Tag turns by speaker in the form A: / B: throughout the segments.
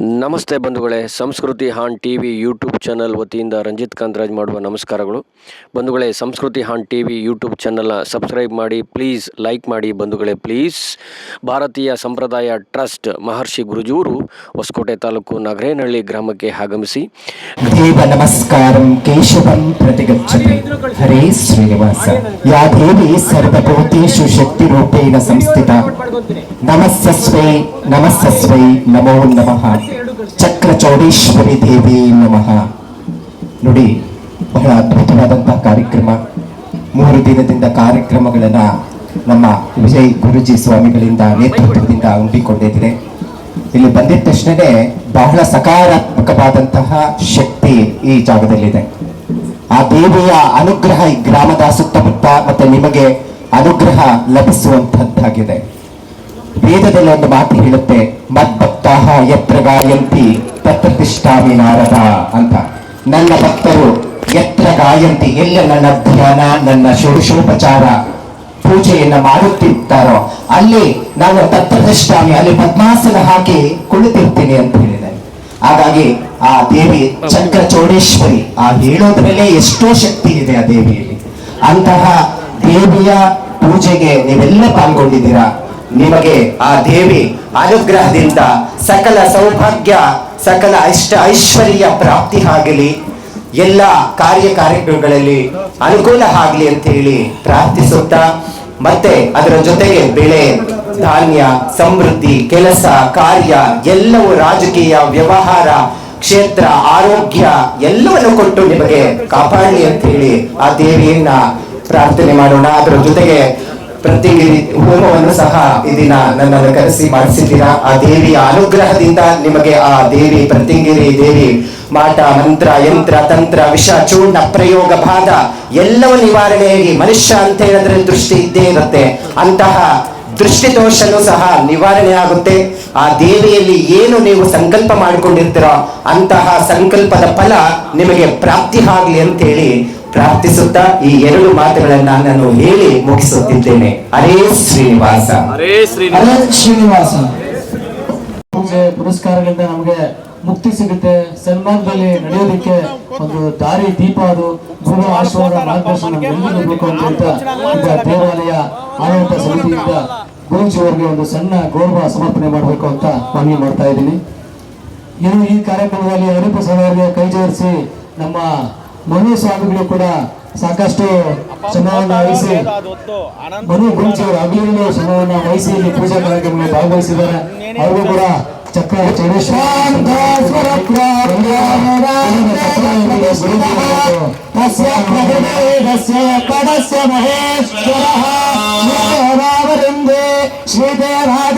A: ನಮಸ್ತೆ ಬಂಧುಗಳೇ, ಸಂಸ್ಕೃತಿ ಹಾನ್ ಟಿ ವಿ ಯೂಟ್ಯೂಬ್ ಚಾನಲ್ ವತಿಯಿಂದ ರಂಜಿತ್ ಕಾಂತರಾಜ್ ಮಾಡುವ ನಮಸ್ಕಾರಗಳು. ಬಂಧುಗಳೇ, ಸಂಸ್ಕೃತಿ ಹಾನ್ ಟಿ ವಿ ಯೂಟ್ಯೂಬ್ ಚಾನಲ್ನ ಸಬ್ಸ್ಕ್ರೈಬ್ ಮಾಡಿ, ಪ್ಲೀಸ್ ಲೈಕ್ ಮಾಡಿ ಬಂಧುಗಳೇ, ಪ್ಲೀಸ್. ಭಾರತೀಯ ಸಂಪ್ರದಾಯ ಟ್ರಸ್ಟ್ ಮಹರ್ಷಿ ಗುರುಜೂರು ಹೊಸಕೋಟೆ ತಾಲೂಕು ನಗರೇನಹಳ್ಳಿ ಗ್ರಾಮಕ್ಕೆ ಆಗಮಿಸಿ.
B: ದೇವ ನಮಸ್ಕಾರಂ ನಮೋ ನಮಃ. ಚಕ್ರ ಚೌಡೇಶ್ವರಿ ದೇವಿ ನಮಃ. ನೋಡಿ, ಬಹಳ ಅದ್ಭುತವಾದಂತಹ ಕಾರ್ಯಕ್ರಮ. ಮೂರು ದಿನದಿಂದ ಕಾರ್ಯಕ್ರಮಗಳನ್ನ ನಮ್ಮ ವಿಜಯ್ ಗುರುಜಿ ಸ್ವಾಮಿಗಳಿಂದ ನೇತೃತ್ವದಿಂದ ಹಮ್ಮಿಕೊಂಡಿದ್ರೆ ಇಲ್ಲಿ ಬಂದಿದ ತಕ್ಷಣವೇ ಬಹಳ ಸಕಾರಾತ್ಮಕವಾದಂತಹ ಶಕ್ತಿ ಈ ಜಾಗದಲ್ಲಿದೆ. ಆ ದೇವಿಯ ಅನುಗ್ರಹ ಈ ಗ್ರಾಮದ ಸುತ್ತಮುತ್ತ ಮತ್ತೆ ನಿಮಗೆ ಅನುಗ್ರಹ ಲಭಿಸುವಂತಹದ್ದಾಗಿದೆ. ವೇದದಲ್ಲಿ ಒಂದು ಮಾತು ಹೇಳುತ್ತೆ ಮದ್ಭಕ್ತ ಯತ್ರ ಗಾಯಂತಿ, ತತ್ರ ತಿಷ್ಠಾಮಿ ನಾರದ ಅಂತ. ನನ್ನ ಭಕ್ತರು, ಯತ್ರ ಗಾಯಂತಿ, ಎಲ್ಲ ನನ್ನ ಧ್ಯಾನ, ನನ್ನ ಷೋಡಶೋಪಚಾರ, ಪೂಜೆಯನ್ನ ಮಾಡುತ್ತಿರ್ತಾರೋ, ಅಲ್ಲಿ ನಾನು ತತ್ವದೃಷ್ಟಾಮಿ ಅಲ್ಲಿ ಪದ್ಮಾಸನ ಹಾಕಿ ಕುಳಿತಿರ್ತೀನಿ ಅಂತ ಹೇಳಿದೆ ಹಾಗಾಗಿ ಆ ದೇವಿ ಚಕ್ರ ಚೋಡೇಶ್ವರಿ, ಆ ಹೇಳೋದ್ರಲ್ಲೇ ಎಷ್ಟೋ ಶಕ್ತಿ ಇದೆ ಆ ದೇವಿಯಲ್ಲಿ. ಅಂತಹ ದೇವಿಯ ಪೂಜೆಗೆ ನೀವೆಲ್ಲ ಪಾಲ್ಗೊಂಡಿದ್ದೀರಾ? ನಿಮಗೆ ಆ ದೇವಿ ಅನುಗ್ರಹದಿಂದ ಸಕಲ ಸೌಭಾಗ್ಯ, ಸಕಲ ಇಷ್ಟ ಐಶ್ವರ್ಯ ಪ್ರಾಪ್ತಿ ಆಗಲಿ. ಎಲ್ಲ ಕಾರ್ಯ ಕಾರ್ಯಕ್ರಮಗಳಲ್ಲಿ ಅನುಕೂಲ ಆಗಲಿ ಅಂತ ಹೇಳಿ ಪ್ರಾರ್ಥಿಸುತ್ತಾ, ಮತ್ತೆ ಅದರ ಜೊತೆಗೆ ಬೆಳೆ, ಧಾನ್ಯ, ಸಮೃದ್ಧಿ, ಕೆಲಸ, ಕಾರ್ಯ, ಎಲ್ಲವೂ ರಾಜಕೀಯ, ವ್ಯವಹಾರ, ಕ್ಷೇತ್ರ, ಆರೋಗ್ಯ ಎಲ್ಲವನ್ನು ಕೊಟ್ಟು ನಿಮಗೆ ಕಾಪಾಡಲಿ ಅಂತ ಹೇಳಿ ಆ ದೇವಿಯನ್ನ ಪ್ರಾರ್ಥನೆ ಮಾಡೋಣ. ಅದರ ಜೊತೆಗೆ ಪ್ರತಿಗಿರಿ ಹೋಮವನ್ನು ಸಹ ಈ ದಿನ ನನ್ನನ್ನು ಕರೆಸಿ ಮಾಡಿಸಿದ್ದೀರಾ. ಆ ದೇವಿಯ ಅನುಗ್ರಹದಿಂದ ನಿಮಗೆ ಆ ದೇವಿ ಪ್ರತಿಗಿರಿ ದೇವಿ ಮಾಟ, ಮಂತ್ರ, ಯಂತ್ರ, ತಂತ್ರ, ವಿಷ, ಚೂರ್ಣ, ಪ್ರಯೋಗ, ಬಾಧ ಎಲ್ಲವೂ ನಿವಾರಣೆಯಾಗಿ ಮನುಷ್ಯ ಅಂತ ಹೇಳಿದ್ರೆ ದೃಷ್ಟಿ ಇದ್ದೇ ಇರುತ್ತೆ. ಅಂತಹ ದೃಷ್ಟಿ ದೋಷನೂ ಸಹ ನಿವಾರಣೆ ಆಗುತ್ತೆ. ಆ ದೇವಿಯಲ್ಲಿ ಏನು ನೀವು ಸಂಕಲ್ಪ ಮಾಡಿಕೊಂಡಿರ್ತೀರೋ ಅಂತಹ ಸಂಕಲ್ಪದ ಫಲ ನಿಮಗೆ ಪ್ರಾಪ್ತಿ ಆಗಲಿ ಅಂತ ಹೇಳಿ ಪ್ರಾರ್ಥಿಸುತ್ತಾ ಈ ಎರಡು ಮಾತುಗಳನ್ನ ನಾನು ಹೇಳಿ ಮುಗಿಸುತ್ತಿದ್ದೇನೆ. ಹರೇ ಶ್ರೀನಿವಾಸ.
C: ಹರೇ ಶ್ರೀ
D: ಹರೇ ಶ್ರೀನಿವಾಸ. ಪೂಜೆ ಪುರಸ್ಕಾರಗಳಿಂದ ನಮಗೆ ಮುಕ್ತಿ ಸಿಗುತ್ತೆ. ಸನ್ಮಾನದಲ್ಲಿ ನಡೆಯೋದಕ್ಕೆ ಒಂದು ದಾರಿ ದೀಪ ಅದು. ಗುರು ಆಶೀರ್ವಾದ ಮಾರ್ಗದರ್ಶನ ಬೇಕು ಅಂತ ದೇವಾಲಯ ಆಡಳಿತ ಸಮಿತಿಯಿಂದ ಗುರುಜಿಯವರಿಗೆ ಒಂದು ಸಣ್ಣ ಗೌರವ ಸಮರ್ಪಣೆ ಮಾಡಬೇಕು ಅಂತ ಮನವಿ ಮಾಡ್ತಾ ಇದ್ದೀನಿ. ಇನ್ನು ಈ ಕಾರ್ಯಕ್ರಮದಲ್ಲಿ ಹರಿಪ್ರಸಾದ್ ಅವರಿಗೆ ಕೈ ಜೋಡಿಸಿ ನಮ್ಮ ಮನು ಸ್ವಾಮಿಗಳು ಕೂಡ ಸಾಕಷ್ಟು ಶ್ರಮವನ್ನು ವಹಿಸಿ ಮನು ಗುರುಜಿಯವರು ಅಗಲಿನ ಶ್ರಮವನ್ನು ವಹಿಸಿ ಇಲ್ಲಿ ಪೂಜಾ ಕಾರ್ಯಕ್ರಮದಲ್ಲಿ ಭಾಗವಹಿಸಿದ್ದಾರೆ. ಅವರು ಕೂಡ ಚಕ್ರ ಚೌಡೇಶ್ವರೇ ಶ್ರೀದೇವಾದೇ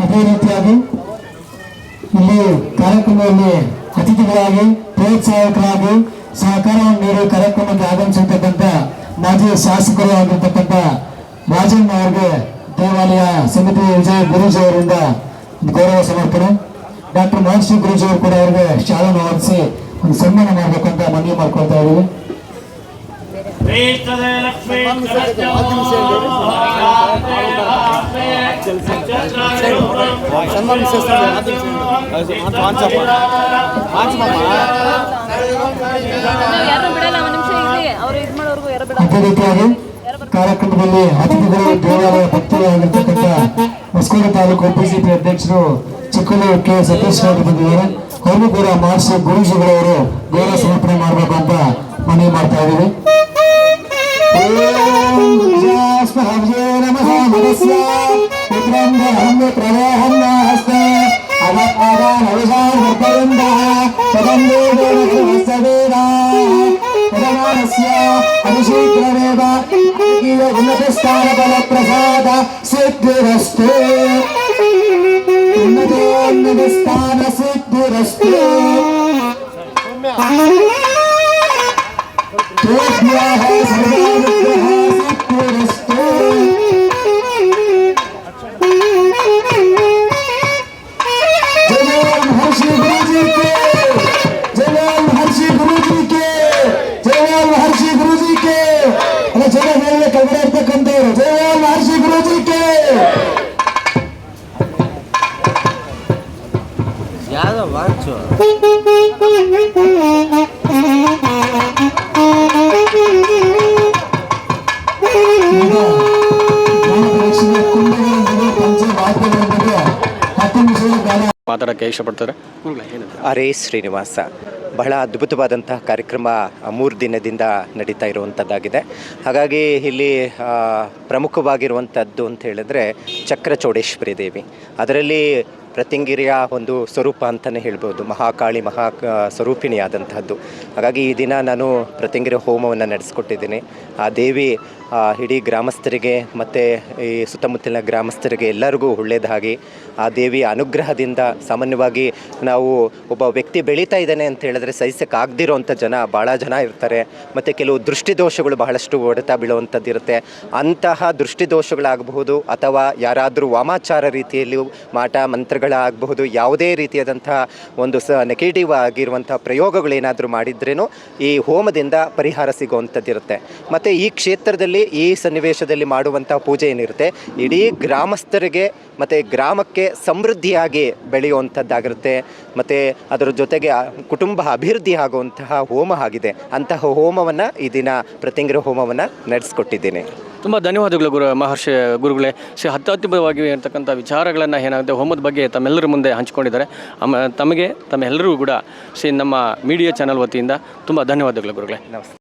D: ಅದೇ ರೀತಿಯಾಗಿ ಇಲ್ಲಿ ಕಾರ್ಯಕ್ರಮದಲ್ಲಿ ಅತಿಥಿಗಳಾಗಿ, ಪ್ರೋತ್ಸಾಹಕರಾಗಿ ಸಹಕಾರವನ್ನು ನೀಡಿ ಕಾರ್ಯಕ್ರಮಕ್ಕೆ ಆಗಮಿಸಿರ್ತಕ್ಕಂಥ ಮಾಜಿ ಶಾಸಕರು ಆಗಿರ್ತಕ್ಕಂಥ ರಾಜಣ್ಣ ಅವರಿಗೆ ದೇವಾಲಯ ಸಮಿತಿ ವಿಜಯ ಗುರೂಜಿ ಅವರಿಂದ ಗೌರವ ಸಮರ್ಪಣೆ. ಡಾಕ್ಟರ್ ಮಹರ್ಷಿ ಗುರೂಜಿ ಅವರು ಕೂಡ ಅವರಿಗೆ ಹೊರಿಸಿ ಒಂದು ಸನ್ಮಾನ ಮಾಡಬೇಕಂತ ಮನವಿ ಮಾಡ್ಕೊಳ್ತಾ ಇದ್ದೀವಿ. ಅದೇ ರೀತಿಯಾಗಿ ಕಾರ್ಯಕ್ರಮದಲ್ಲಿ ಅತಿಥಿಗಳು ದೇವಾಲಯ ಭಕ್ತರು ಆಗಿರ್ತಕ್ಕಂಥ ಹೊಸಕೋಟೆ ತಾಲೂಕು ಬಿಜೆಪಿ ಅಧ್ಯಕ್ಷರು ಚಿಕ್ಕಲೂರು ಕೆ ಸತೀಶ್ ಅವರು ಬಂದಿದ್ದಾರೆ. ಅವರು ಕೂಡ ಮಹರ್ಷಿ ಗುರುಜಿಗಳವರು ಗೌರವ ಸಮರ್ಪಣೆ ಮಾಡಬೇಕು ಅಂತ ಮನವಿ ಮಾಡ್ತಾ ಇದ್ದೀವಿ. అభిషేకమేవ ఉన్నతస్థాన బల ప్రసాద సిద్ధిరస్తు. ఉన్నతోన్నత స్థాన సిద్ధిరస్తు. ಈಗ ವಾಚು.
A: ಮಾತಾಡೋಕ್ಕೆ ಇಷ್ಟಪಡ್ತಾರೆ?
B: ಅರೇ ಶ್ರೀನಿವಾಸ ಬಹಳ ಅದ್ಭುತವಾದಂತಹ ಕಾರ್ಯಕ್ರಮ ಮೂರು ದಿನದಿಂದ ನಡೀತಾ ಇರುವಂಥದ್ದಾಗಿದೆ. ಹಾಗಾಗಿ ಇಲ್ಲಿ ಪ್ರಮುಖವಾಗಿರುವಂಥದ್ದು ಅಂತ ಹೇಳಿದ್ರೆ ಚಕ್ರಚೌಡೇಶ್ವರಿ ದೇವಿ. ಅದರಲ್ಲಿ ಪ್ರತಿಂಗಿರಿಯ ಒಂದು ಸ್ವರೂಪ ಅಂತಲೇ ಹೇಳ್ಬೋದು. ಮಹಾಕಾಳಿ, ಮಹಾ ಸ್ವರೂಪಿಣಿಯಾದಂಥದ್ದು ಹಾಗಾಗಿ ಈ ದಿನ ನಾನು ಪ್ರತಿಂಗಿರಿ ಹೋಮವನ್ನು ನಡೆಸ್ಕೊಟ್ಟಿದ್ದೀನಿ. ಆ ದೇವಿ ಇಡೀ ಗ್ರಾಮಸ್ಥರಿಗೆ ಮತ್ತು ಈ ಸುತ್ತಮುತ್ತಲಿನ ಗ್ರಾಮಸ್ಥರಿಗೆ ಎಲ್ಲರಿಗೂ ಒಳ್ಳೆಯದಾಗಿ, ಆ ದೇವಿಯ ಅನುಗ್ರಹದಿಂದ ಸಾಮಾನ್ಯವಾಗಿ ನಾವು ಒಬ್ಬ ವ್ಯಕ್ತಿ ಬೆಳೀತಾ ಇದ್ದಾನೆ ಅಂತ ಹೇಳಿದ್ರೆ ಸಹಿಸಕ್ಕಾಗದಿರೋಂಥ ಜನ ಭಾಳ ಜನ ಇರ್ತಾರೆ. ಮತ್ತು ಕೆಲವು ದೃಷ್ಟಿದೋಷಗಳು ಬಹಳಷ್ಟು ಹೊಡೆತಾ ಬೀಳುವಂಥದ್ದು ಇರುತ್ತೆ. ಅಂತಹ ದೃಷ್ಟಿದೋಷಗಳಾಗಬಹುದು ಅಥವಾ ಯಾರಾದರೂ ವಾಮಾಚಾರ ರೀತಿಯಲ್ಲಿ ಮಾಟ, ಮಂತ್ರಗಳಾಗಬಹುದು, ಯಾವುದೇ ರೀತಿಯಾದಂತಹ ಒಂದು ಸ ನೆಗೆಟಿವ್ ಆಗಿರುವಂಥ ಪ್ರಯೋಗಗಳೇನಾದರೂ ಮಾಡಿದ್ರೇನು ಈ ಹೋಮದಿಂದ ಪರಿಹಾರ ಸಿಗುವಂಥದ್ದಿರುತ್ತೆ. ಮತ್ತು ಈ ಕ್ಷೇತ್ರದಲ್ಲಿ ಈ ಸನ್ನಿವೇಶದಲ್ಲಿ ಮಾಡುವಂಥ ಪೂಜೆ ಏನಿರುತ್ತೆ? ಇಡೀ ಗ್ರಾಮಸ್ಥರಿಗೆ ಮತ್ತು ಗ್ರಾಮಕ್ಕೆ ಸಮೃದ್ಧಿಯಾಗಿ ಬೆಳೆಯುವಂಥದ್ದಾಗಿರುತ್ತೆ. ಮತ್ತು ಅದರ ಜೊತೆಗೆ ಕುಟುಂಬ ಅಭಿವೃದ್ಧಿ ಆಗುವಂತಹ ಹೋಮ ಆಗಿದೆ. ಅಂತಹ ಹೋಮವನ್ನು ಈ ದಿನ ಪ್ರತಿಂಗ್ರ ಹೋಮವನ್ನು ನಡೆಸಿಕೊಟ್ಟಿದ್ದೀನಿ.
A: ತುಂಬ ಧನ್ಯವಾದಗಳು ಗುರು ಮಹರ್ಷಿ ಗುರುಗಳೇ. ಸಿ ಅತ್ಯದ್ಭುತವಾಗಿ ಇರತಕ್ಕಂಥ ವಿಚಾರಗಳನ್ನು ಏನಾಗುತ್ತೆ ಹೋಮದ ಬಗ್ಗೆ ತಮ್ಮೆಲ್ಲರ ಮುಂದೆ ಹಂಚಿಕೊಂಡಿದ್ದಾರೆ. ತಮಗೆ ತಮ್ಮೆಲ್ಲರಿಗೂ ಕೂಡ ಸಿ ನಮ್ಮ ಮೀಡಿಯಾ ಚಾನಲ್ ವತಿಯಿಂದ ತುಂಬ ಧನ್ಯವಾದಗಳು ಗುರುಗಳೇ.
B: ನಮಸ್ತೆ.